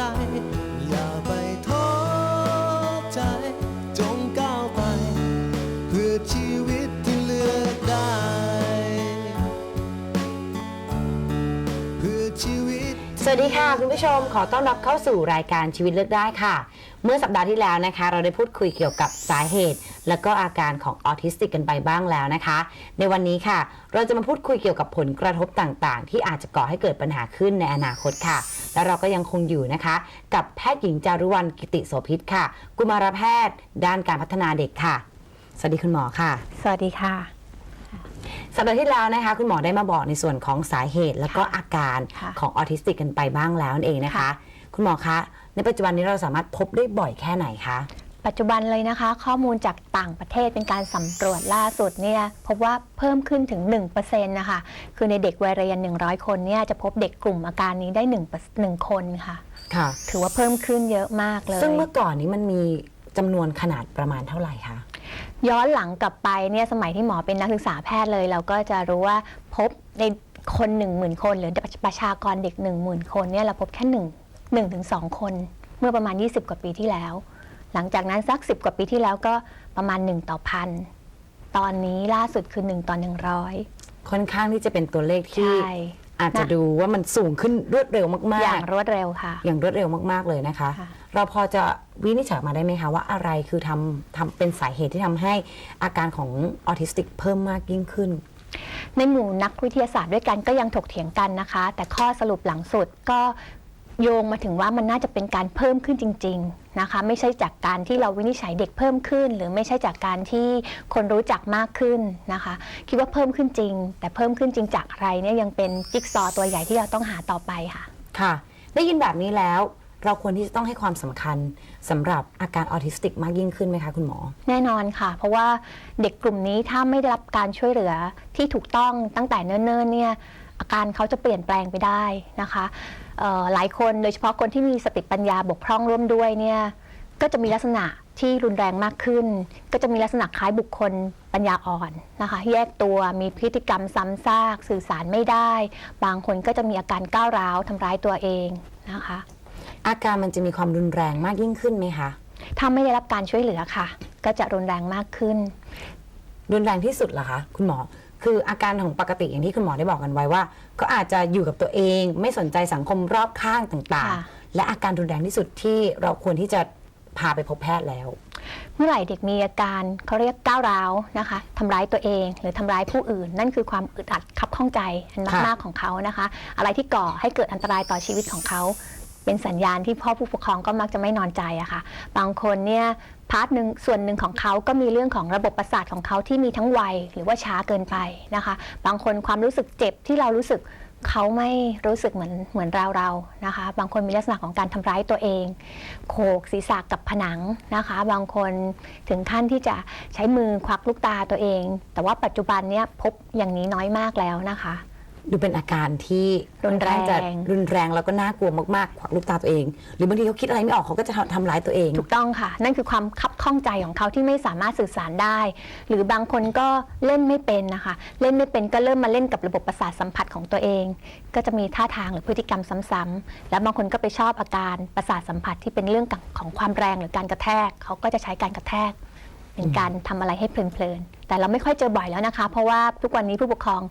ใจ อย่าไปท้อใจ จงก้าวไป เพื่อชีวิตที่เลือกได้ เพื่อชีวิต สวัสดีค่ะ คุณผู้ชมขอต้อนรับเข้าสู่รายการชีวิตเลือกได้ค่ะ เมื่อสัปดาห์ที่แล้วนะคะ เราได้พูดคุยเกี่ยวกับสาเหตุ และก็อาการของออทิสติกกันไปบ้างแล้วนะคะ ในวันนี้ค่ะ เราจะมาพูดคุยเกี่ยวกับผลกระทบต่างๆ ที่อาจจะก่อให้เกิดปัญหาขึ้นในอนาคตค่ะ และเราก็ยังคงอยู่นะคะ กับแพทย์หญิงจารุวรรณกิติโสภิตค่ะ กุมารแพทย์ ด้านการพัฒนาเด็กค่ะ สวัสดีคุณหมอค่ะ สวัสดีค่ะ สัปดาห์ที่แล้วนะคะ คุณหมอได้มาบอกในส่วนของสาเหตุ แล้วก็อาการค่ะ ของออทิสติกกันไปบ้างแล้วนั่นเองนะคะค่ะคุณหมอคะ ในปัจจุบันนี้เราสามารถพบได้บ่อยแค่ไหนคะ ปัจจุบันเลยนะคะ ข้อมูลจากต่างประเทศเป็นการสำรวจล่าสุดเนี่ยพบว่าเพิ่มขึ้นถึง 1%นะคะ คือในเด็กวัยเรียน 100 คนเนี่ยจะพบเด็กกลุ่มอาการนี้ได้1 1คนค่ะ ค่ะ ถือว่าเพิ่มขึ้นเยอะมากเลย ซึ่งเมื่อก่อนนี้มันมีจำนวนขนาดประมาณเท่าไหร่คะ ย้อนหลังกลับไปเนี่ยสมัยที่หมอเป็นนักศึกษาแพทย์เลย เราก็จะรู้ว่าพบในคน1 0,000 คน หรือประชากรเด็ก 1 0,000 คนเนี่ยเราพบแค่1 1ถึง2คน เมื่อประมาณ 20 กว่าปีที่แล้ว หลังจากนั้นสัก 10 กว่าปีที่แล้วก็ประมาณ 1 ต่อพันตอนนี้ล่าสุดคือ 1 ต่อ 100 ค่อนข้างที่จะเป็นตัวเลขที่ใช่อาจจะดูว่ามันสูงขึ้นรวดเร็วมากอย่างรวดเร็วค่ะๆอย่างรวดเร็วมากๆเลยนะคะค่ะเราพอจะวินิจฉัยออกมาได้ไหมคะว่าอะไรคือทำทำเป็นสาเหตุที่ทำให้อาการของออทิสติกเพิ่มมากยิ่งขึ้น ในหมู่นักวิทยาศาสตร์ด้วยกันก็ยังถกเถียงกันนะคะ แต่ข้อสรุปหลังสุดก็ โยงมาถึงว่ามันน่าจะเป็นการเพิ่มขึ้นจริง ๆนะคะ ไม่ใช่จากการที่เราวินิจฉัยเด็กเพิ่มขึ้น หรือไม่ใช่จากการที่คนรู้จักมากขึ้นนะคะ คิดว่าเพิ่มขึ้นจริง แต่เพิ่มขึ้นจริงจากอะไรเนี่ยยังเป็นจิ๊กซอว์ตัวใหญ่ที่เราต้องหาต่อไปค่ะ ค่ะ ได้ยินแบบนี้แล้วเราควรที่จะต้องให้ความสำคัญสำหรับอาการออทิสติกมากยิ่งขึ้นไหมคะคุณหมอ แน่นอนค่ะ เพราะว่าเด็กกลุ่มนี้ถ้าไม่ได้รับการช่วยเหลือที่ถูกต้องตั้งแต่เนิ่นๆเนี่ย อาการเขาจะเปลี่ยนแปลงไปได้นะคะเอ่อหลายคนโดยเฉพาะคนที่มีสติปัญญาบกพร่องร่วมด้วยเนี่ยก็จะมีลักษณะที่รุนแรงมากขึ้น ก็จะมีลักษณะคล้ายบุคคลปัญญาอ่อนนะคะ แยกตัวมีพฤติกรรมซ้ำซากสื่อสารไม่ได้ บางคนก็จะมีอาการก้าวร้าวทำร้ายตัวเองนะคะ อาการมันจะมีความรุนแรงมากยิ่งขึ้นไหมคะถ้าไม่ได้รับการช่วยเหลือค่ะ ก็จะรุนแรงมากขึ้น รุนแรงที่สุดเหรอคะ คุณหมอ คืออาการของปกติอย่างที่คุณหมอได้บอกกันไว้ว่า ก็อาจจะอยู่กับตัวเองไม่สนใจสังคมรอบข้างต่างค่ะ ๆ และอาการรุนแรงที่สุดที่เราควรที่จะพาไปพบแพทย์แล้ว เมื่อไหร่เด็กมีอาการเขาเรียกก้าวร้าวนะคะทำร้ายตัวเองหรือทำร้ายผู้อื่น นั่นคือความอึดอัดคับข้องใจอันค่ะมากๆของเขานะคะ อะไรที่ก่อให้เกิดอันตรายต่อชีวิตของเขา เป็นสัญญาณที่พ่อผู้ปกครองก็มักจะไม่นอนใจอะค่ะ บางคนเนี่ยพาร์ทหนึ่งส่วนหนึ่งของเขาก็มีเรื่องของระบบประสาทของเขาที่มีทั้งไวหรือว่าช้าเกินไปนะคะ บางคนความรู้สึกเจ็บที่เรารู้สึกเขาไม่รู้สึกเหมือนเหมือนเราเรานะคะ บางคนมีลักษณะของการทำร้ายตัวเอง โขกศีรษะกับผนังนะคะ บางคนถึงขั้นที่จะใช้มือควักลูกตาตัวเอง แต่ว่าปัจจุบันเนี้ยพบอย่างนี้น้อยมากแล้วนะคะ ดูเป็นอาการที่รุนแรงค่อข้าจะรุนแรงแล้วก็น่ากลัวมากๆขวักลูกตาตัวเอง หรือบางทีเขาคิดอะไรไม่ออกเขาก็จะทำร้ายตัวเอง ถูกต้องค่ะ นั่นคือความคับข้องใจของเขาที่ไม่สามารถสื่อสารได้ หรือบางคนก็เล่นไม่เป็นนะคะ เล่นไม่เป็นก็เริ่มมาเล่นกับระบบประสาทสัมผัสของตัวเอง ก็จะมีท่าทางหรือพฤติกรรมซ้ำๆแล้วบางคนก็ไปชอบอาการประสาทสัมผัสที่เป็นเรื่องของความแรงหรือการกระแทกเขาก็จะใช้การกระแทก เป็นการทำอะไรให้เพลินๆแต่เราไม่ค่อยเจอบ่อยแล้วนะคะ เพราะว่าทุกวันนี้ผู้ปกครอง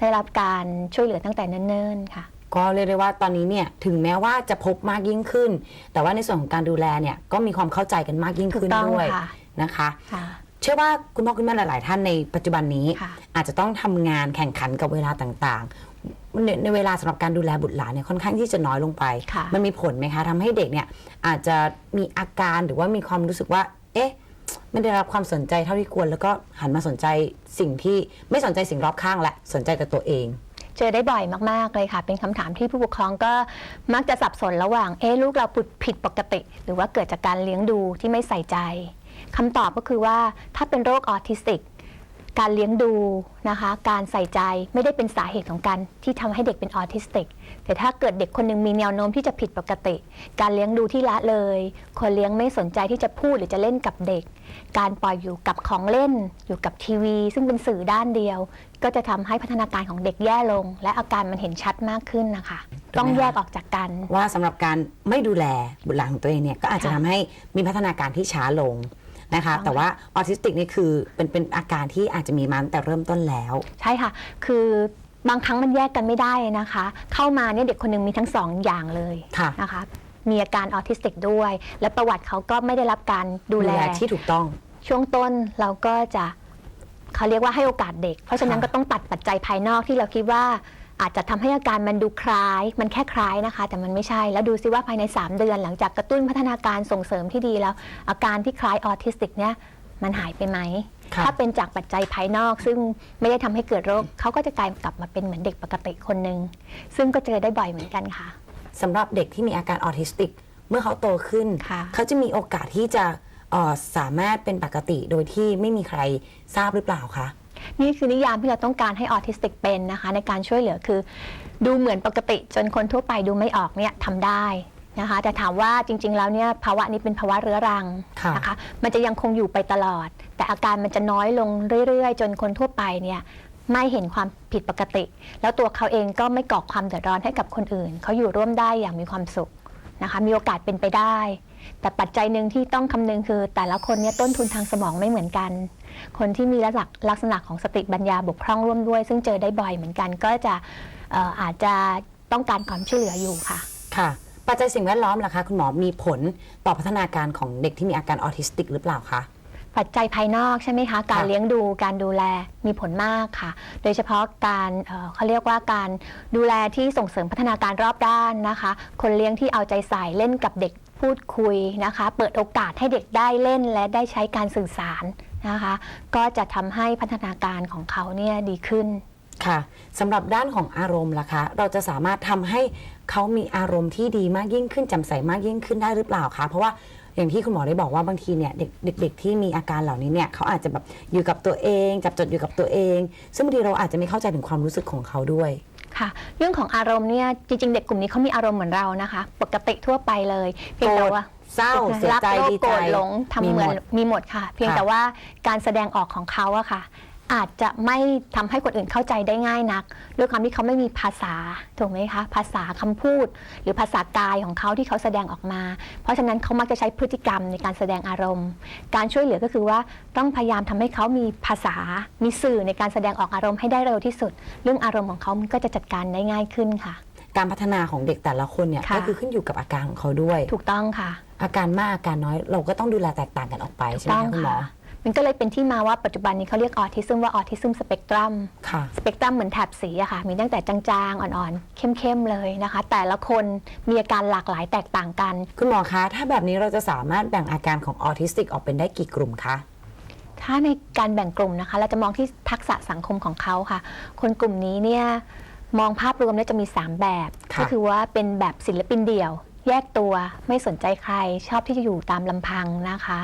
ได้รับการช่วยเหลือตั้งแต่เนิ่นๆค่ะ ก็เรียกได้ว่าตอนนี้เนี่ยถึงแม้ว่าจะพบมากยิ่งขึ้น แต่ว่าในส่วนของการดูแลเนี่ยก็มีความเข้าใจกันมากยิ่งขึ้นถูกต้องด้วยค่ะนะคะค่ะเชื่อว่าคุณพ่อคุณแม่หลาย ๆ ท่านในปัจจุบันนี้ค่ะอาจจะต้องทำงานแข่งขันกับเวลาต่างๆ ในในเวลาสำหรับการดูแลบุตรหลานเนี่ยค่อนข้างที่จะน้อยลงไปค่ะมันมีผลไหมคะทำให้เด็กเนี่ยอาจจะมีอาการหรือว่ามีความรู้สึกว่า เอ๊ะ ไม่ได้รับความสนใจเท่าที่ควร แล้วก็หันมาสนใจสิ่งที่ไม่สนใจสิ่งรอบข้างและสนใจแต่ตัวเอง เจอได้บ่อยมาก ๆ เลยค่ะ เป็นคำถามที่ผู้ปกครองก็มักจะสับสนระหว่างเอ๊ะลูกเราผิดปกติ หรือว่าเกิดจากการเลี้ยงดูที่ไม่ใส่ใจคำตอบก็คือว่าถ้าเป็นโรคออทิสติก การเลี้ยงดูนะคะ การใส่ใจไม่ได้เป็นสาเหตุของการที่ทำให้เด็กเป็นออทิสติก แต่ถ้าเกิดเด็กคนหนึ่งมีแนวโน้มที่จะผิดปกติ การเลี้ยงดูที่ละเลย คนเลี้ยงไม่สนใจที่จะพูดหรือจะเล่นกับเด็ก การปล่อยอยู่กับของเล่น อยู่กับทีวี ซึ่งเป็นสื่อด้านเดียว ก็จะทำให้พัฒนาการของเด็กแย่ลง และอาการมันเห็นชัดมากขึ้นนะคะถูกไหมต้องแยกคะออกจากกัน ว่าสำหรับการไม่ดูแลบุตรหลานของตัวเองเนี่ยก็อาจจะค่ะทำให้มีพัฒนาการที่ช้าลง นะคะถูกต้องแต่ว่าออทิสติกนี่คือเป็นเป็นอาการที่อาจจะมีมาตั้งแต่เริ่มต้นแล้ว ใช่ค่ะ คือบางครั้งมันแยกกันไม่ได้นะคะ เข้ามาเนี่ยเด็กคนหนึ่งมีทั้งสองอย่างเลยค่ะนะคะ มีอาการออทิสติกด้วย และประวัติเขาก็ไม่ได้รับการดูแลที่ถูกต้อง ช่วงต้นเราก็จะเขาเรียกว่าให้โอกาสเด็ก เพราะฉะนั้นค่ะก็ต้องตัดปัจจัยภายนอกที่เราคิดว่า อาจจะทำให้อาการมันดูคล้าย มันแค่คล้ายนะคะ แต่มันไม่ใช่ แล้วดูซิว่าภายใน 3 เดือน หลังจากกระตุ้นพัฒนาการส่งเสริมที่ดีแล้ว อาการที่คล้ายออทิสติกเนี่ยมันหายไปไหมค่ะถ้าเป็นจากปัจจัยภายนอก ซึ่งไม่ได้ทำให้เกิดโรค เขาก็จะกลายกลับมาเป็นเหมือนเด็กปกติคนหนึ่ง ซึ่งก็เจอได้บ่อยเหมือนกันค่ะสำหรับเด็กที่มีอาการออทิสติก เมื่อเขาโตขึ้นค่ะเขาจะมีโอกาสที่จะเอ่อสามารถเป็นปกติโดยที่ไม่มีใครทราบหรือเปล่าคะ นี่คือนิยามที่เราต้องการให้ออทิสติกเป็นนะคะ ในการช่วยเหลือคือ ดูเหมือนปกติจนคนทั่วไปดูไม่ออกเนี่ยทำได้นะคะแต่ถามว่าจริง ๆ แล้วเนี่ยภาวะนี้เป็นภาวะเรื้อรังค่ะนะคะมันจะยังคงอยู่ไปตลอด แต่อาการมันจะน้อยลงเรื่อย ๆ จนคนทั่วไปเนี่ยไม่เห็นความผิดปกติ แล้วตัวเขาเองก็ไม่ก่อความเดือดร้อนให้กับคนอื่น เขาอยู่ร่วมได้อย่างมีความสุขนะคะมีโอกาสเป็นไปได้ แต่ปัจจัยหนึ่งที่ต้องคำนึงคือแต่ละคนเนี่ยต้นทุนทางสมองไม่เหมือนกัน คนที่มีลักษณะลักษณะของสติปัญญาบกพร่องร่วมด้วย ซึ่งเจอได้บ่อยเหมือนกันก็จะเอ่ออาจจะต้องการความช่วยเหลืออยู่ค่ะ ค่ะ ปัจจัยสิ่งแวดล้อมล่ะคะ คุณหมอมีผลต่อพัฒนาการของเด็กที่มีอาการออทิสติกหรือเปล่าคะปัจจัยภายนอกใช่ไหมคะ การค่ะเลี้ยงดูการดูแลมีผลมากค่ะ โดยเฉพาะการเอ่อเขาเรียกว่าการดูแลที่ส่งเสริมพัฒนาการรอบด้านนะคะ คนเลี้ยงที่เอาใจใส่เล่นกับเด็กพูดคุยนะคะ เปิดโอกาสให้เด็กได้เล่นและได้ใช้การสื่อสาร นะคะ ก็จะทำให้พัฒนาการของเขาเนี่ยดีขึ้น ค่ะสำหรับด้านของอารมณ์ล่ะคะ เราจะสามารถทำให้เขามีอารมณ์ที่ดีมากยิ่งขึ้นแจำใสมากยิ่งขึ้นได้หรือเปล่าคะ เพราะว่าอย่างที่คุณหมอได้บอกว่าบางทีเนี่ยเด็กเด็กๆที่มีอาการเหล่านี้เนี่ยเขาอาจจะแบบอยู่กับตัวเอง จับจดอยู่กับตัวเอง ซึ่งบางทีเราอาจจะไม่เข้าใจถึงความรู้สึกของเขาด้วยค่ะเรื่องของอารมณ์เนี่ยจริงๆ เด็กกลุ่มนี้เขามีอารมณ์เหมือนเรานะคะ ปกติทั่วไปเลยเพียงแต่ว่า เศร้าเสียรักใจโลภดีโกใจรธหลงทำมีเหหมมือนดมีหมดค่ะ เพียงค่ะ แต่ว่าการแสดงออกของเขาอะค่ะ อาจจะไม่ทำให้คนอื่นเข้าใจได้ง่ายนัก ด้วยความที่เขาไม่มีภาษาถูกไหมคะ ภาษาคำพูด หรือภาษากายของเขาที่เขาแสดงออกมา เพราะฉะนั้นเขามักจะใช้พฤติกรรมในการแสดงอารมณ์ การช่วยเหลือก็คือว่าต้องพยายามทำให้เขามีภาษา มีสื่อในการแสดงออกอารมณ์ให้ได้เร็วที่สุด เรื่องอารมณ์ของเขามันก็จะจัดการได้ง่ายขึ้นค่ะ การพัฒนาของเด็กแต่ละคนเนี่ยค่ะ ก็คือขึ้นอยู่กับอาการของเขาด้วย ถูกต้องค่ะ อาการมากอาการน้อยเราก็ต้องดูแลแตกต่างกันออกไปใช่ไหมต้องคะคุณหมอค่ะมันก็เลยเป็นที่มาว่าปัจจุบันนี้เขาเรียกออทิซึมว่าออทิซึมสเปกตรัมค่ะ สเปกตรัมเหมือนแถบสีอะค่ะ มีตั้งแต่จางๆ อ่อนๆ เข้มๆ เลยนะคะ แต่ละคนมีอาการหลากหลายแตกต่างกัน คุณหมอคะ ถ้าแบบนี้เราจะสามารถแบ่งอาการของออทิสติกออกเป็นได้กี่กลุ่มคะถ้าในการแบ่งกลุ่มนะคะ เราจะมองที่ทักษะสังคมของเขาค่ะ คนกลุ่มนี้เนี่ยมองภาพรวมแล้วจะมี 3 แบบค่ะก็คือว่าเป็นแบบศิลปินเดี่ยว แยกตัวไม่สนใจใคร ชอบที่จะอยู่ตามลำพังนะคะ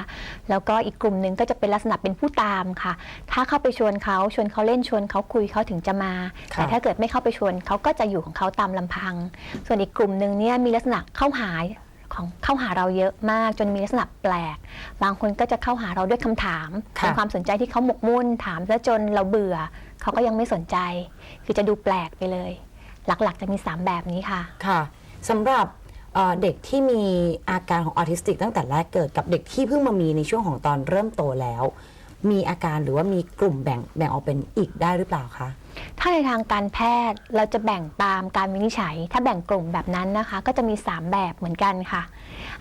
แล้วก็อีกกลุ่มหนึ่งก็จะเป็นลักษณะเป็นผู้ตามค่ะ ถ้าเข้าไปชวนเขาชวนเขาเล่นชวนเขาคุยเขาถึงจะมาค่ะแต่ถ้าเกิดไม่เข้าไปชวนเขาก็จะอยู่ของเขาตามลำพัง ส่วนอีกกลุ่มหนึ่งเนี่ยมีลักษณะเข้าหาของเข้าหาเราเยอะมากจนมีลักษณะแปลก บางคนก็จะเข้าหาเราด้วยคำถามค่ะเป็นความสนใจที่เขาหมกมุ่นถามซะจนเราเบื่อ เขาก็ยังไม่สนใจ คือจะดูแปลกไปเลย หลักๆจะมี 3 แบบนี้ค่ะค่ะสำหรับ เอ่อเด็กที่มีอาการของออทิสติก ตั้งแต่แรกเกิดกับเด็กที่เพิ่งมามีในช่วงของตอนเริ่มโตแล้ว มีอาการหรือว่ามีกลุ่มแบ่งแบ่งออกเป็นอีกได้หรือเปล่าคะ ถ้าในทางการแพทย์เราจะแบ่งตามการวินิจฉัย ถ้าแบ่งกลุ่มแบบนั้นนะคะ ก็จะมี 3 แบบเหมือนกันค่ะ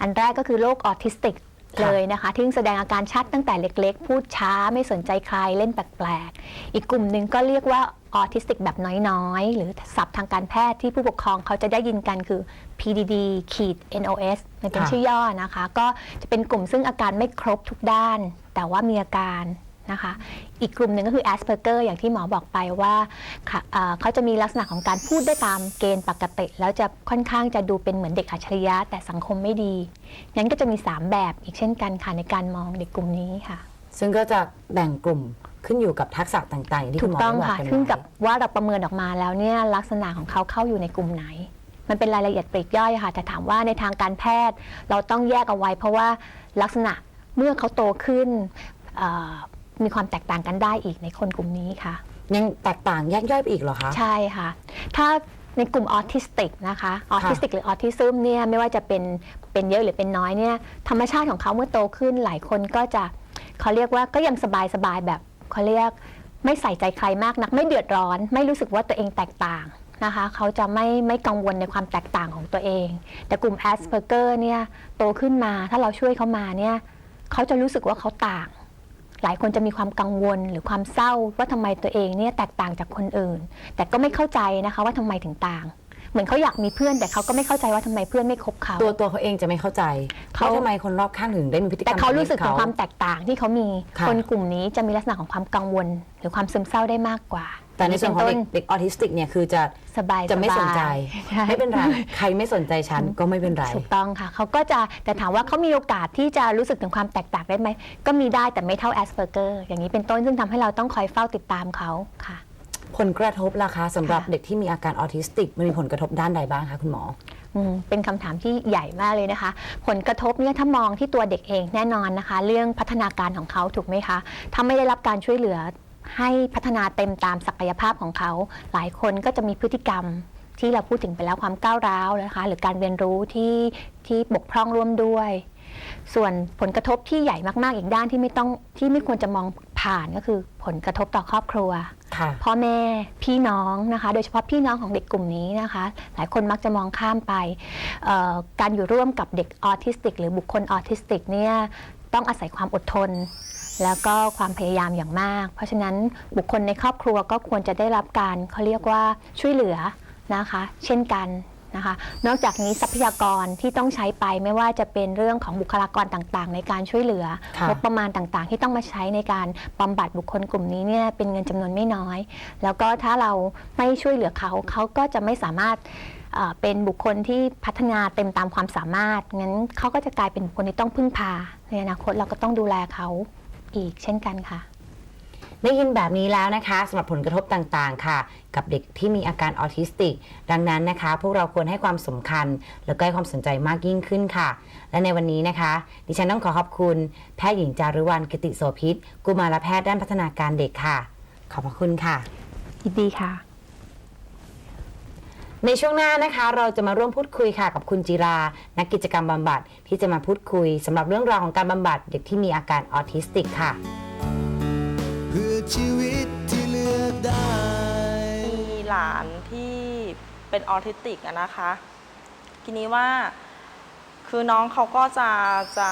อันแรกก็คือโรคออทิสติก เลยนะคะที่แสดงอาการชัดตั้งแต่เล็ก ๆ พูดช้าไม่สนใจใครเล่นแปลกๆ อีกกลุ่มหนึ่งก็เรียกว่าออทิสติกแบบน้อยๆ หรือศัพท์ทางการแพทย์ที่ผู้ปกครองเขาจะได้ยินกันคือ PDD ขีด NOS มันเป็นค่ะชื่อย่อนะคะ ก็จะเป็นกลุ่มซึ่งอาการไม่ครบทุกด้าน แต่ว่ามีอาการ นะคะ อีกกลุ่มหนึ่งก็คือ Asperger อย่างที่หมอบอกไปว่าค่ะเอ่อเขาจะมีลักษณะของการพูดได้ตามเกณฑ์ปกติ แล้วจะค่อนข้างจะดูเป็นเหมือนเด็กอัจฉริยะ แต่สังคมไม่ดีงั้นก็จะมี 3 แบบอีกเช่นกันค่ะในการมองเด็กกลุ่มนี้ค่ะ ซึ่งก็จะแบ่งกลุ่มขึ้นอยู่กับทักษะต่างๆอย่างที่ถูคุณกหมอต้องได้บอกค่ะกันขึ้นไว้กับว่าเราประเมินออกมาแล้วเนี่ยลักษณะของเขาเข้าอยู่ในกลุ่มไหน มันเป็นรายละเอียดปลีกย่อยค่ะ แต่ถามว่าในทางการแพทย์เราต้องแยกเอาไว้ เพราะว่าลักษณะเมื่อเขาโตขึ้นเอ่อ มีความแตกต่างกันได้อีกในคนกลุ่มนี้ค่ะ ยังแตกต่างแยกย่อยไปอีกเหรอคะ ใช่ค่ะ ถ้าในกลุ่มออทิสติกนะคะออทิสติกหรือออทิซึมเนี่ยไม่ว่าจะเป็นเป็นเยอะหรือเป็นน้อยเนี่ยธรรมชาติของเขาเมื่อโตขึ้นหลายคนก็จะเขาเรียกว่าก็ยังสบายสบายๆแบบเขาเรียกไม่ใส่ใจใครมากนัก ไม่เดือดร้อน ไม่รู้สึกว่าตัวเองแตกต่างนะคะเขาจะไม่ไม่กังวลในความแตกต่างของตัวเอง แต่กลุ่มแอสเพอร์เกอร์เนี่ยโตขึ้นมาถ้าเราช่วยเขามาเนี่ยเขาจะรู้สึกว่าเขาต่าง หลายคนจะมีความกังวลหรือความเศร้าว่าทำไมตัวเองเนี่ยแตกต่างจากคนอื่น แต่ก็ไม่เข้าใจนะคะว่าทำไมถึงต่าง เหมือนเขาอยากมีเพื่อนแต่เขาก็ไม่เข้าใจว่าทำไมเพื่อนไม่คบเขา ตัวตัวเขาเองจะไม่เข้าใจเขาเขาทำไมคนรอบข้างถึงได้มีพฤติกรรแต่มเขาแบบนี้รู้สึกถึงบความแตกต่างที่เขามีค่ะคนกลุ่มนี้จะมีลักษณะของความกังวล หรือความซึมเศร้าได้มากกว่า แต่ในส่วนของเด็กป็เด็กออทิสติกเนี่ยคือจะสบายจะไม่สนใจใช่ไม่เป็นไรใครไม่สนใจฉันก็ไม่เป็นไรถูกต้องค่ะเขาก็จะแต่ถามว่าเขามีโอกาสที่จะรู้สึกถึงความแตกต่างได้ไหมก็มีได้แต่ไม่เท่าแอสเพอร์เกอร์อย่างนี้เป็นต้นซึ่งทำให้เราต้องคอยเฝ้าติดตามเขาค่ะ ผลกระทบล่ะคะสำหรับค่ะเด็กที่มีอาการออทิสติกมันมีผลกระทบด้านใดบ้างคะคุณหมออืมเป็นคำถามที่ใหญ่มากเลยนะคะ ผลกระทบเนี่ยถ้ามองที่ตัวเด็กเองแน่นอนนะคะ เรื่องพัฒนาการของเขาถูกไหมคะถ้าไม่ได้รับการช่วยเหลือ ให้พัฒนาเต็มตามศักยภาพของเขา หลายคนก็จะมีพฤติกรรมที่เราพูดถึงไปแล้วความก้าวร้าวนะคะหรือการเรียนรู้ที่ที่บกพร่องร่วมด้วย ส่วนผลกระทบที่ใหญ่มากๆ อีกด้านที่ไม่ต้องที่ไม่ควรจะมองผ่านก็คือผลกระทบต่อครอบครัวค่ะพ่อแม่พี่น้องนะคะ โดยเฉพาะพี่น้องของเด็กกลุ่มนี้นะคะ หลายคนมักจะมองข้ามไปเอ่อการอยู่ร่วมกับเด็กออทิสติก หรือบุคคลออทิสติกเนี่ยต้องอาศัยความอดทน แล้วก็ความพยายามอย่างมาก เพราะฉะนั้นบุคคลในครอบครัวก็ควรจะได้รับการเขาเรียกว่าช่วยเหลือนะคะ เช่นกันนะคะ นอกจากนี้ทรัพยากรที่ต้องใช้ไปไม่ว่าจะเป็นเรื่องของบุคลากรต่างๆ ในการช่วยเหลือค่ะงบประมาณต่างๆ ที่ต้องมาใช้ในการบำบัดบุคคลกลุ่มนี้เนี่ยเป็นเงินจำนวนไม่น้อย แล้วก็ถ้าเราไม่ช่วยเหลือเขาเขาก็จะไม่สามารถเอ่อเป็นบุคคลที่พัฒนาเต็มตามความสามารถงั้นเขาก็จะกลายเป็นบุคคลที่ต้องพึ่งพาในอนาคตเราก็ต้องดูแลเขา อีกเช่นกันค่ะ ได้ยินแบบนี้แล้วนะคะสำหรับผลกระทบต่างๆ ค่ะ กับเด็กที่มีอาการออทิสติก ดังนั้นนะคะ พวกเราควรให้ความสำคัญ แล้วก็ให้ความสนใจมากยิ่งขึ้นค่ะ และในวันนี้นะคะ ดิฉันต้องขอขอบคุณ แพทย์หญิงจารุวรรณกิติโสพิษ กุมารแพทย์ด้านพัฒนาการเด็กค่ะ ขอบพระคุณค่ะ ยินดีค่ะ ในช่วงหน้านะคะ เราจะมาร่วมพูดคุยค่ะกับคุณจิรา นักกิจกรรมบำบัดที่จะมาพูดคุยสำหรับเรื่องราวของการบำบัดเด็กที่มีอาการออทิสติกค่ะ เพื่อชีวิตที่เลือกได้ มีหลานที่เป็นออทิสติกอะนะคะ ทีนี้ว่าคือน้องเขาก็จะจะ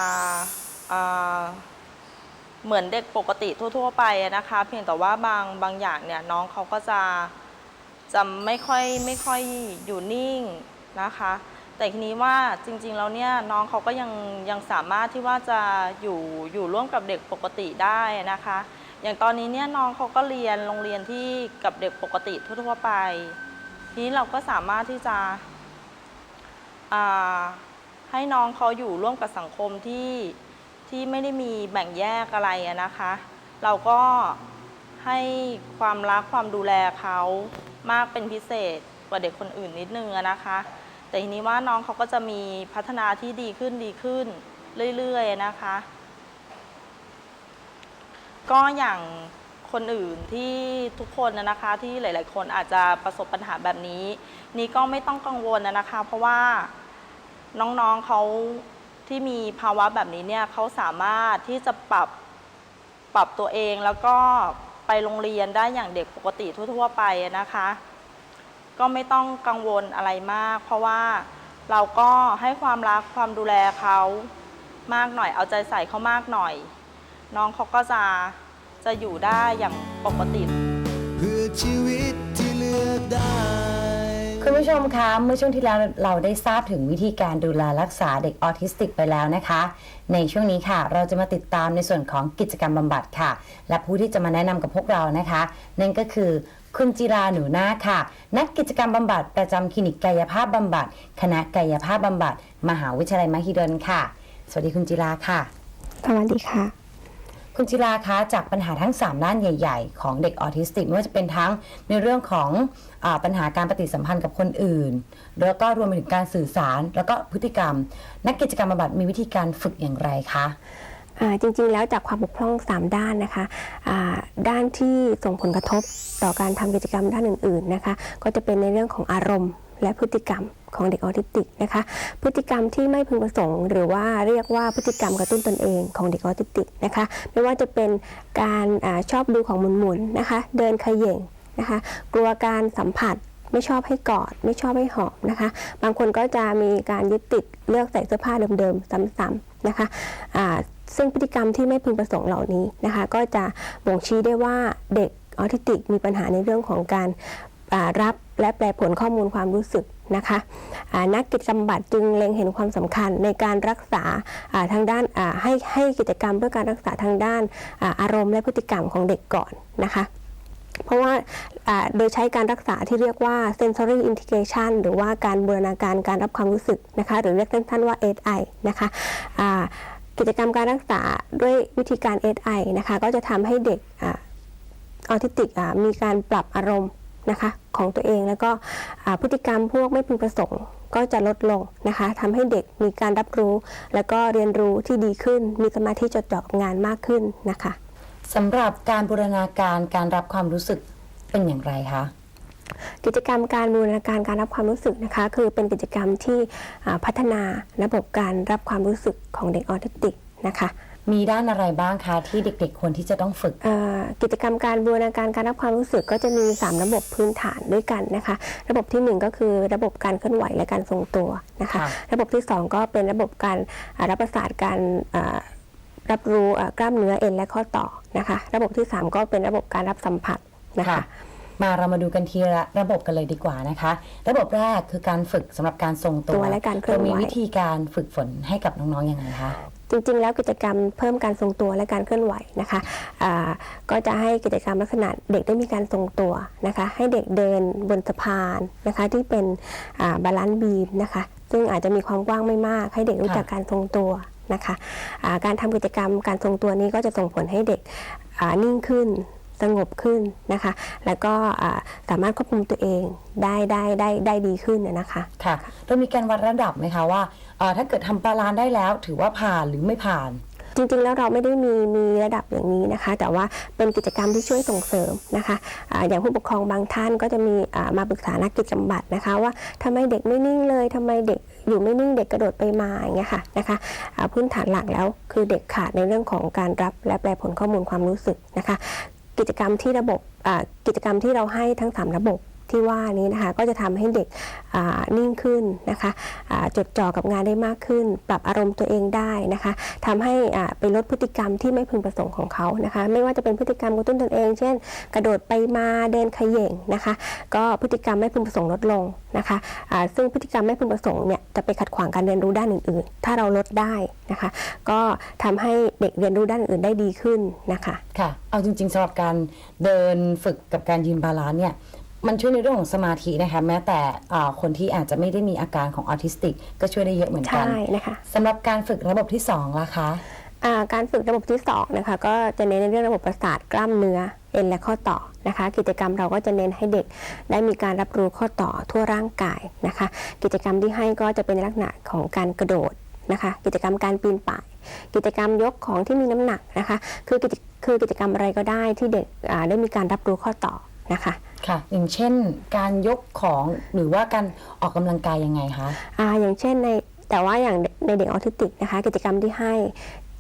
เอ่อเหมือนเด็กปกติทั่ว ๆ ไปอะนะคะ เพียงแต่ว่าบางบางอย่างเนี่ยน้องเขาก็จะ จะไม่ค่อยไม่ค่อยอยู่นิ่งนะคะ แต่ทีนี้ว่าจริงๆแล้วเนี่ยน้องเขาก็ยังยังสามารถที่ว่าจะอยู่อยู่ร่วมกับเด็กปกติได้นะคะ อย่างตอนนี้เนี่ยน้องเขาก็เรียนโรงเรียนที่กับเด็กปกติทั่วๆไป ทีนี้เราก็สามารถที่จะให้น้องเขาอยู่ร่วมกับสังคมที่ที่ไม่ได้มีแบ่งแยกอะไรนะคะ เราก็ให้ความรักความดูแลเขา มากเป็นพิเศษกว่าเด็กคนอื่นนิดนึงนะคะ แต่ทีนี้ว่าน้องเขาก็จะมีพัฒนาที่ดีขึ้นดีขึ้นเรื่อยๆนะคะ ก็อย่างคนอื่นที่ทุกคนนะคะที่หลาย ๆ คนอาจจะประสบปัญหาแบบนี้ นี่ก็ไม่ต้องกังวลนะคะ เพราะว่าน้องๆเขาที่มีภาวะแบบนี้เนี่ยเขาสามารถที่จะปรับปรับตัวเองแล้วก็ ไปโรงเรียนได้อย่างเด็กปกติทั่ว ๆ ไปนะคะ ก็ไม่ต้องกังวลอะไรมาก เพราะว่าเราก็ให้ความรักความดูแลเขามากหน่อย เอาใจใส่เขามากหน่อย น้องเขาก็จะจะอยู่ได้อย่างปกติ เพื่อชีวิตที่เลือกได้ คุณผู้ชมคะเมื่อช่วงที่แล้วเราได้ทราบถึงวิธีการดูแลรักษาเด็กออทิสติกไปแล้วนะคะ ในช่วงนี้ค่ะ เราจะมาติดตามในส่วนของกิจกรรมบำบัดค่ะ และผู้ที่จะมาแนะนำกับพวกเรานะคะ นั่นก็คือคุณจิราหนูนาค่ะ นักกิจกรรมบำบัดประจำคลินิกกายภาพบำบัด คณะกายภาพบำบัด มหาวิทยาลัยมหิดลค่ะ สวัสดีคุณจิราค่ะ สวัสดีค่ะ คุณจิราคะจากปัญหาทั้ง 3 ด้านใหญ่ ๆ ของเด็กออทิสติกไม่ว่าจะเป็นทั้งในเรื่องของอปัญหาการปฏิสัมพันธ์กับคนอื่น แล้วก็รวมไปถึงการสื่อสาร แล้วก็พฤติกรรม นักกิจกรรมบำบัดมีวิธีการฝึกอย่างไรคะจริงๆ แล้วจากความบกพร่อง 3 ด้านนะคะด้านที่ส่งผลกระทบต่อการทำกิจกรรมด้านอื่นๆนะคะ ก็จะเป็นในเรื่องของอารมณ์และพฤติกรรม ของเด็กออทิสติกนะคะ พฤติกรรมที่ไม่พึงประสงค์ หรือว่าเรียกว่าพฤติกรรมกระตุ้นตนเองของเด็กออทิสติกนะคะ ไม่ว่าจะเป็นการอชอบดูของหมุนๆนะคะ เดินเขย่งนะคะ กลัวการสัมผัสไม่ชอบให้กอด ไม่ชอบให้หอมนะคะ บางคนก็จะมีการยึดติดเลือกใส่เสื้อผ้าเดิมๆ ซ้ำๆนะคะซึ่งพฤติกรรมที่ไม่พึงประสงค์เหล่านี้นะคะ ก็จะบ่งชี้ได้ว่าเด็กออทิสติกมีปัญหาในเรื่องของการรับและแปลผลข้อมูลความรู้สึก นะคะนักกิจกรรมบัตรจึงเล็งเห็นความสำคัญในการรักษาทางด้านให้ให้กิจกรรมเพื่อการรักษาทางด้านอารมณ์และพฤติกรรมของเด็กก่อนนะคะเพราะว่าโดยใช้การรักษาที่เรียกว่า sensory integration หรือว่าการบูรณาการการรับความรู้สึกนะคะหรือเรียกสั้นๆว่า SI นะคะกิจกรรมการรักษาด้วยวิธีการ SI นะคะก็จะทำให้เด็กออทิสติกมีการปรับอารมณ์ นะคะของตัวเองแล้วก็อ่าพฤติกรรมพวกไม่พึงประสงค์ก็จะลดลงนะคะทำให้เด็กมีการรับรู้ แล้วก็เรียนรู้ที่ดีขึ้น มีสมาธิจดจ่อกับงานมากขึ้นนะคะสำหรับการบูรณาการการรับความรู้สึกเป็นอย่างไรคะกิจกรรมการบูรณาการการรับความรู้สึกนะคะ คือเป็นกิจกรรมที่อ่าพัฒนาระบบการรับความรู้สึกของเด็กออทิสติกนะคะ มีด้านอะไรบ้างคะที่เด็กๆควรที่จะต้องฝึกเอ่อกิจกรรมการบูรณาการการรับความรู้สึกก็จะมี 3 ระบบพื้นฐานด้วยกันนะคะ ระบบทีหนึ่1 ก็คือระบบการเคลื่อนไหวและการทรงตัวนะคะ ค่ะ ระบบที่ 2 ก็เป็นระบบการอ่ารับประสาทการอ่ารับรู้อ่ากล้ามเนื้อเอ็นและข้อต่อนะคะ ระบบที่ 3 ก็เป็นระบบการรับสัมผัสนะคะ มาเรามาดูกันทีละระบบกันเลยดีกว่านะคะ ระบบแรกคือการฝึกสำหรับการทรงตัวตัวและการเคลื่อนไหวมีวิธีการฝึกฝนให้กับน้องๆยังไงคะจริงๆ แล้วกิจกรรมเพิ่มการทรงตัวและการเคลื่อนไหวนะคะอ่าก็จะให้กิจกรรมลักษณะเด็กได้มีการทรงตัวนะคะ ให้เด็กเดินบนสะพานนะคะ ที่เป็นบาลานซ์บีมนะคะ ซึ่งอาจจะมีความกว้างไม่มาก ให้เด็กรู้จักการทรงตัวนะคะอ่าการทำกิจกรรมการทรงตัวนี้ก็จะส่งผลให้เด็กอ่านิ่งขึ้น สงบขึ้นนะคะ แล้วก็อ่าสามารถควบคุมตัวเองได้ได้ได้ได้ดีขึ้นนะนะคะค่ะเรามีการวัดระดับไหมคะว่าเอ่อถ้าเกิดทำบาลานซ์ได้แล้วถือว่าผ่านหรือไม่ผ่านจริงๆ แล้วเราไม่ได้มีมีระดับอย่างนี้นะคะ แต่ว่าเป็นกิจกรรมที่ช่วยส่งเสริมนะคะอาอย่างผู้ปกครองบางท่านก็จะมีอ่ามาปรึกษานักกิจกรรมบัตรนะคะ ว่าทำไมเด็กไม่นิ่งเลยทำไมเด็กอยู่ไม่นิ่งเด็กกระโดดไปมาอย่างเงี้ยค่ะนะคะอ่าพื้นฐานหลักแล้วคือเด็กขาดในเรื่องของการรับและแปลผลข้อมูลความรู้สึกนะคะ กิจกรรมที่ระบบอ่ากิจกรรมที่เราให้ทั้ง 3 ระบบ ที่ว่านี้นะคะก็จะทำให้เด็กนิ่งขึ้นนะคะจดจ่อกับงานได้มากขึ้น ปรับอารมณ์ตัวเองได้นะคะทำให้ไปลดพฤติกรรมที่ไม่พึงประสงค์ของเขานะคะไม่ว่าจะเป็นพฤติกรรมกระตุ้นตนเอง เช่น กระโดดไปมาเดินขย่งนะคะก็พฤติกรรมไม่พึงประสงค์ลดลงนะคะอ่าซึ่งพฤติกรรมไม่พึงประสงค์เนี่ยจะไปขัดขวางการเรียนรู้ด้านอื่นๆ ถ้าเราลดได้นะคะก็ทำให้เด็กเรียนรู้ด้านอื่นได้ดีขึ้นนะคะค่ะเอาจริงๆสำหรับการเดินฝึกกับการยืนบาลานเนี่ย มันช่วยในเรื่องของสมาธินะคะแม้แต่อ่าคนที่อาจจะไม่ได้มีอาการของออทิสติก ก็ช่วยได้เยอะเหมือนกันใช่นะคะสำหรับการฝึกระบบที่2ล่ะคะ อ่าการฝึกระบบที่2นะคะก็จะเน้นในเรื่องระบบประสาทกล้ามเนื้อเอ็นและข้อต่อนะคะ กิจกรรมเราก็จะเน้นให้เด็กได้มีการรับรู้ข้อต่อทั่วร่างกายนะคะ กิจกรรมที่ให้ก็จะเป็นในลักษณะของการกระโดดนะคะ กิจกรรมการปีนป่าย กิจกรรมยกของที่มีน้ำหนักนะคะ คือกิจคือกิจกรรมอะไรก็ได้ที่เด็กอ่าได้มีการรับรู้ข้อต่อนะคะ ค่ะ อย่างเช่นการยกของหรือว่าการออกกำลังกายยังไงคะ อ่าอย่างเช่นในแต่ว่าอย่างในเด็กออทิสติกนะคะ กิจกรรมที่ให้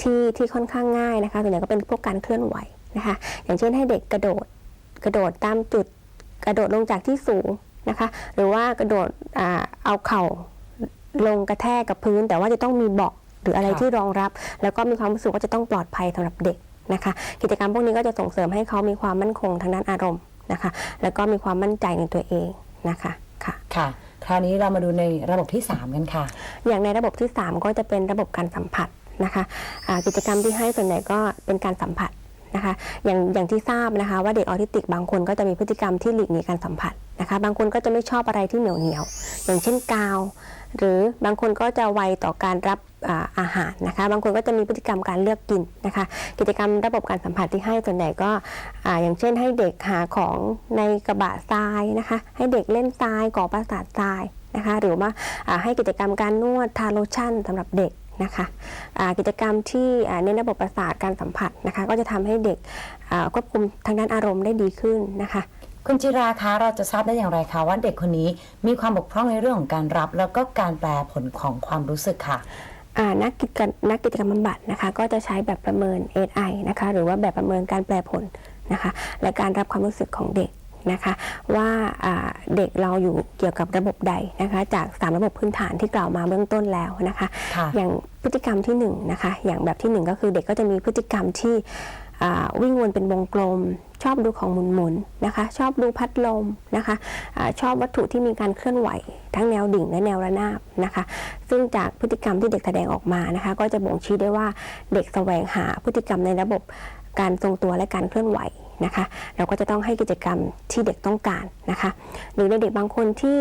ที่ที่ค่อนข้างง่ายนะคะส่วนใหญ่ก็เป็นพวกการเคลื่อนไหวนะคะ อย่างเช่นให้เด็กกระโดดกระโดดตามจุดกระโดดลงจากที่สูงนะคะ หรือว่ากระโดดอ่าเอาเข่าลงกระแทกกับพื้น แต่ว่าจะต้องมีเบาะหรืออะไรค่ะ ที่รองรับ แล้วก็มีความรู้สึกว่าจะต้องปลอดภัยสำหรับเด็กนะคะ กิจกรรมพวกนี้ก็จะส่งเสริมให้เขามีความมั่นคงทางด้านอารมณ์ นะคะ แล้วก็มีความมั่นใจในตัวเองนะคะค่ะค่ะ คราวนี้เรามาดูในระบบที่ 3 กันค่ะ อย่างในระบบที่ 3 ก็จะเป็นระบบการสัมผัสนะคะอ่ากิจกรรมที่ให้ส่วนใหญ่ก็เป็นการสัมผัสนะคะอย่างอย่างที่ทราบนะคะว่าเด็กออทิสติกบางคนก็จะมีพฤติกรรมที่หลีกหนีการสัมผัสนะคะบางคนก็จะไม่ชอบอะไรที่เหนียวเหนียวๆอย่างเช่นกาว หรือบางคนก็จะไวต่อการรับอาหารนะคะ บางคนก็จะมีพฤติกรรมการเลือกกินนะคะ กิจกรรมระบบการสัมผัสที่ให้ส่วนใหญ่ก็ออย่างเช่นให้เด็กหาของในกระบะทรายนะคะ ให้เด็กเล่นทรายก่อประสาททรายนะคะ หรือว่าให้กิจกรรมการนวดทาโลชั่นสำหรับเด็กนะคะกิจกรรมที่เน้นระบบประสาทการสัมผัสนะคะ ก็จะทำให้เด็กควบคุมทางด้านอารมณ์ได้ดีขึ้นนะคะ คุณจิราคะเราจะทราบได้อย่างไรคะว่าเด็กคนนี้มีความบกพร่องในเรื่องของการรับ แล้วก็การแปลผลของความรู้สึกค่ะอ่านักกิจกรรมนักกิจกรรมบำบัดนะคะ ก็จะใช้แบบประเมิน SI นะคะ หรือว่าแบบประเมินการแปลผลนะคะ และการรับความรู้สึกของเด็กนะคะว่าอ่าเด็กเราอยู่เกี่ยวกับระบบใดนะคะ จาก 3 ระบบพื้นฐานที่กล่าวมาเบื้องต้นแล้วนะคะค่ะอย่างพฤติกรรมที่1นงนะคะอย่างแบบที่หนึ่งก็คือเด็กก็จะมีพฤติกรรมที่อ่าวิ่งวนเป็นวงกลม ชอบดูของหมุนๆนะคะ ชอบดูพัดลมนะคะอาชอบวัตถุที่มีการเคลื่อนไหว ทั้งแนวดิ่งและแนวระนาบนะคะ ซึ่งจากพฤติกรรมที่เด็กแสดงออกมานะคะ ก็จะบ่งชี้ได้ว่าเด็กแสวงหาพฤติกรรมในระบบการทรงตัวและการเคลื่อนไหวนะคะ เราก็จะต้องให้กิจกรรมที่เด็กต้องการนะคะ หรือในเด็กบางคนที่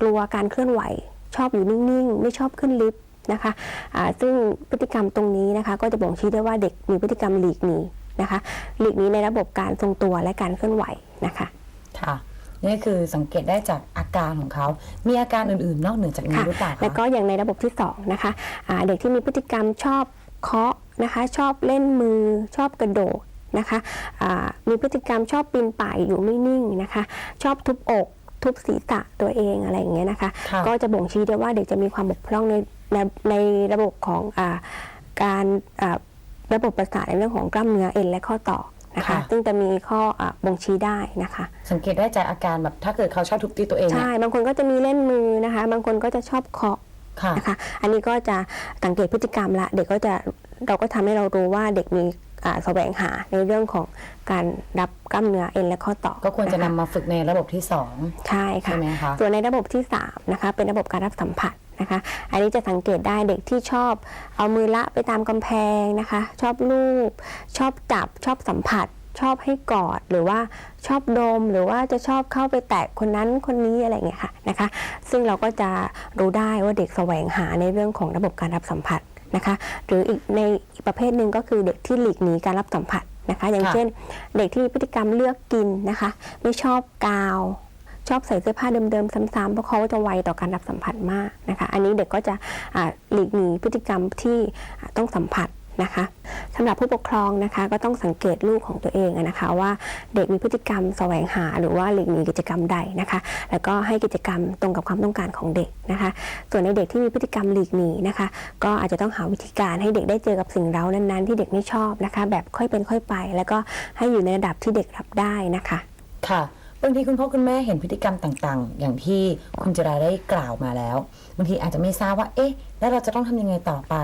กลัวการเคลื่อนไหว ชอบอยู่นิ่งๆ ไม่ชอบขึ้นลิฟต์นะคะซึ่งพฤติกรรมตรงนี้นะคะ ก็จะบ่งชี้ได้ว่าเด็กมีพฤติกรรมหลีกหนี นะคะหลีกหนีในระบบการทรงตัวและการเคลื่อนไหวนะคะค่ะนี่คือสังเกตได้จากอาการของเขา มีอาการอื่นๆ นอกเหนือจากนี้ค่ะหรือเปล่าคะแล้วก็อย่างในระบบที่2นะคะอ่าเด็กที่มีพฤติกรรมชอบเคาะนะคะ ชอบเล่นมือ ชอบกระโดดนะคะอ่ามีพฤติกรรมชอบปีนป่ายอยู่ไม่นิ่งนะคะ ชอบทุบอกทุบศีรษะตัวเองอะไรอย่างเงี้ยนะคะค่ะก็จะบ่งชี้ได้ว่าเด็กจะมีความบกพร่องในในในระบบของอาการอ่า ระบบประสาทในเรื่องของกล้ามเนื้อเอ็นและข้อต่อนะคะ ค่ะ ซึ่งจะมีข้ออาบ่งชี้ได้นะคะ สังเกตได้จากอาการแบบถ้าเกิดเขาชอบทุบตีตัวเองเนี่ยใช่ บางคนก็จะมีเล่นมือนะคะ บางคนก็จะชอบเคาะค่ะ นะคะ อันนี้ก็จะสังเกตพฤติกรรมละ เด็กก็จะเราก็ทำให้เรารู้ว่าเด็กมีอ่าแสวงหาในเรื่องของการรับกล้ามเนื้อเอ็นและข้อต่อก็ควรจะนำคมาฝึกในระบบที่สองใช่ค่ะใช่ไหมคะ ส่วนในระบบที่3นะคะเป็นระบบการรับสัมผัส นะคะ อันนี้จะสังเกตได้เด็กที่ชอบเอามือละไปตามกำแพงนะคะ ชอบลูบชอบจับชอบสัมผัส ชอบให้กอดหรือว่าชอบดมหรือว่าจะชอบเข้าไปแตะคนนั้นคนนี้อะไรเงี้ยค่ะนะคะ ซึ่งเราก็จะรู้ได้ว่าเด็กแสวงหาในเรื่องของระบบการรับสัมผัสนะคะ หรืออีกในอีกประเภทหนึ่งก็คือเด็กที่หลีกหนีการรับสัมผัสนะคะ อย่างเช่น เด็กที่มีพฤติกรรมเลือกกินนะคะ ไม่ชอบกาว ชอบใส่เสื้อผ้าเดิมๆซ้ำๆเพราะเขาจะไวต่อการรับสัมผัสมากนะคะ อันนี้เด็กก็จะหลีกหนีพฤติกรรมที่ต้องสัมผัสนะคะสำหรับผู้ปกครองนะคะก็ต้องสังเกตลูกของตัวเองนะคะว่าเด็กมีพฤติกรรมแสวงหาหรือว่าหลีกหนีกิจกรรมใดนะคะ แล้วก็ให้กิจกรรมตรงกับความต้องการของเด็กนะคะ ส่วนในเด็กที่มีพฤติกรรมหลีกหนีนะคะ ก็อาจจะต้องหาวิธีการให้เด็กได้เจอกับสิ่งเร้านั้นๆ ที่เด็กไม่ชอบนะคะ แบบค่อยเป็นค่อยไป แล้วก็ให้อยู่ในระดับที่เด็กรับได้นะคะค่ะ บางทีคุณพ่อคุณแม่เห็นพฤติกรรมต่างๆ อย่างที่คุณจิราได้กล่าวมาแล้วบางทีอาจจะไม่ทราบว่า เอ๊ะ แล้วเราจะต้องทำยังไงต่อไป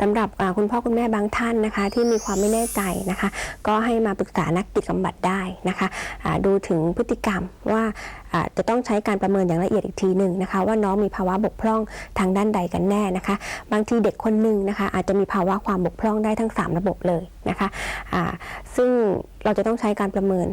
สำหรับอ่าคุณพ่อคุณแม่บางท่านนะคะ ที่มีความไม่แน่ใจนะคะ ก็ให้มาปรึกษานักกิจกรรมบัตรได้นะคะอ่าดูถึงพฤติกรรมว่าอ่าจะต้องใช้การประเมินอย่างละเอียดอีกทีหนึ่งนะคะ ว่าน้องมีภาวะบกพร่องทางด้านใดกันแน่นะคะ บางทีเด็กคนหนึ่งนะคะ อาจจะมีภาวะความบกพร่องได้ทั้ง 3 ระบบเลยนะคะอ่าซึ่งเราจะต้องใช้การประเมิน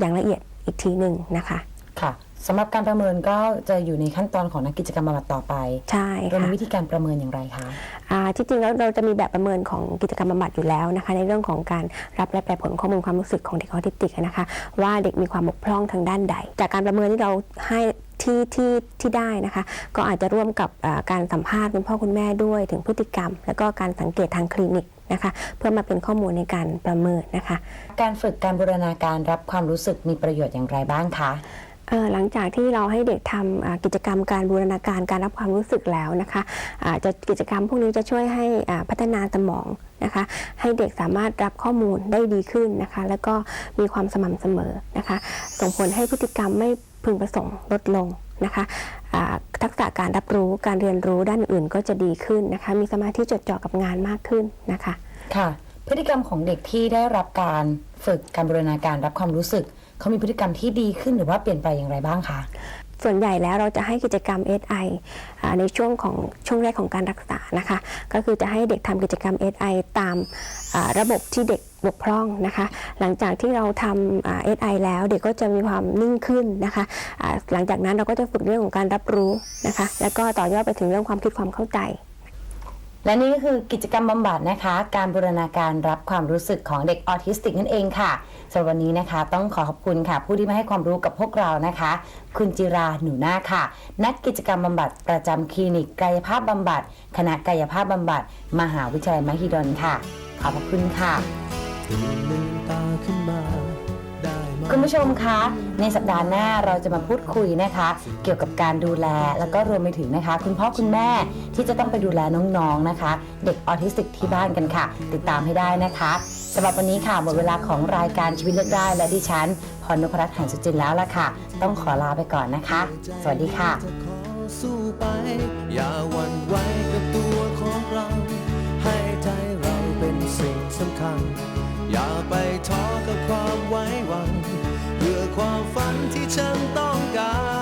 อย่างละเอียด อีกทีหนึ่งนะคะค่ะสำหรับการประเมินก็จะอยู่ในขั้นตอนของนักกิจกรรมบำบัดต่อไปใช่เราค่ะมีวิธีการประเมินอย่างไรคะอ่าที่จริงแล้วเราจะมีแบบประเมินของกิจกรรมบำบัดอยู่แล้วนะคะ ในเรื่องของการรับและแปลผลข้อมูลความรู้สึกของเด็กออทิสติกนะคะ ว่าเด็กมีความบกพร่องทางด้านใด จากการประเมินที่เราให้ที่ที่ที่ได้นะคะ ก็อาจจะร่วมกับอ่าการสัมภาษณ์คุณพ่อคุณแม่ด้วยถึงพฤติกรรม แล้วก็การสังเกตทางคลินิก นะคะ เพื่อมาเป็นข้อมูลในการประเมินนะคะ การฝึกการบูรณาการรับความรู้สึกมีประโยชน์อย่างไรบ้างคะเอ่อหลังจากที่เราให้เด็กทำอ่ากิจกรรมการบูรณาการการรับความรู้สึกแล้วนะคะอ่าจะกิจกรรมพวกนี้จะช่วยให้อ่าพัฒนาสมองนะคะ ให้เด็กสามารถรับข้อมูลได้ดีขึ้นนะคะ แล้วก็มีความสม่ำเสมอนะคะ ส่งผลให้พฤติกรรมไม่พึงประสงค์ลดลง นะคะทักษะการรับรู้การเรียนรู้ด้านอื่นก็จะดีขึ้นนะคะ มีสมาธิจดจ่อกับงานมากขึ้นนะคะ ค่ะ พฤติกรรมของเด็กที่ได้รับการฝึกการบูรณาการรับความรู้สึก เขามีพฤติกรรมที่ดีขึ้นหรือว่าเปลี่ยนไปอย่างไรบ้างคะ ส่วนใหญ่แล้วเราจะให้กิจกรรม SI ในช่วงของช่วงแรกของการรักษานะคะ ก็คือจะให้เด็กทำกิจกรรม SI ตามอ่าระบบที่เด็กบกพร่องนะคะ หลังจากที่เราทำเอสไอแล้วเด็กก็จะมีความนิ่งขึ้นนะคะะหลังจากนั้นเราก็จะฝึกเรื่องของการรับรู้นะคะ แล้วก็ต่อยอดไปถึงเรื่องความคิดความเข้าใจ และนี่ก็คือกิจกรรมบำบัดนะคะ การบูรณาการรับความรู้สึกของเด็กออทิสติกนั่นเองค่ะสำหรับวันนี้นะคะ ต้องขอขอบคุณค่ะ ผู้ที่มาให้ความรู้กับพวกเรานะคะ คุณจิราหนูนาค่ะ นักกิจกรรมบำบัดประจำคลินิกกายภาพบำบัดคณะกายภาพบำบัดมหาวิทยาลัยมหิดลค่ะ ขอบคุณค่ะ คุณผู้ชมคะ ในสัปดาห์หน้าเราจะมาพูดคุยนะคะ เกี่ยวกับการดูแลแล้วก็รวมไปถึงนะคะ คุณพ่อคุณแม่ที่จะต้องไปดูแลน้องๆนะคะ เด็กออทิสติกที่บ้านกันค่ะ ติดตามให้ได้นะคะสำหรับวันนี้ค่ะหมดเวลาของรายการชีวิตเลือกได้และดิฉันพรนพรัตน์หันสุจินแล้วล่ะค่ะ ต้องขอลาไปก่อนนะคะ สวัสดีค่ะสู้ไปอย่าหวั่นไหวกับตัวของเรา ให้ใจเราเป็นสิ่งสำคัญ อย่าไปท้อกับความไว้วัง เพื่อความฝันที่ฉันต้องการ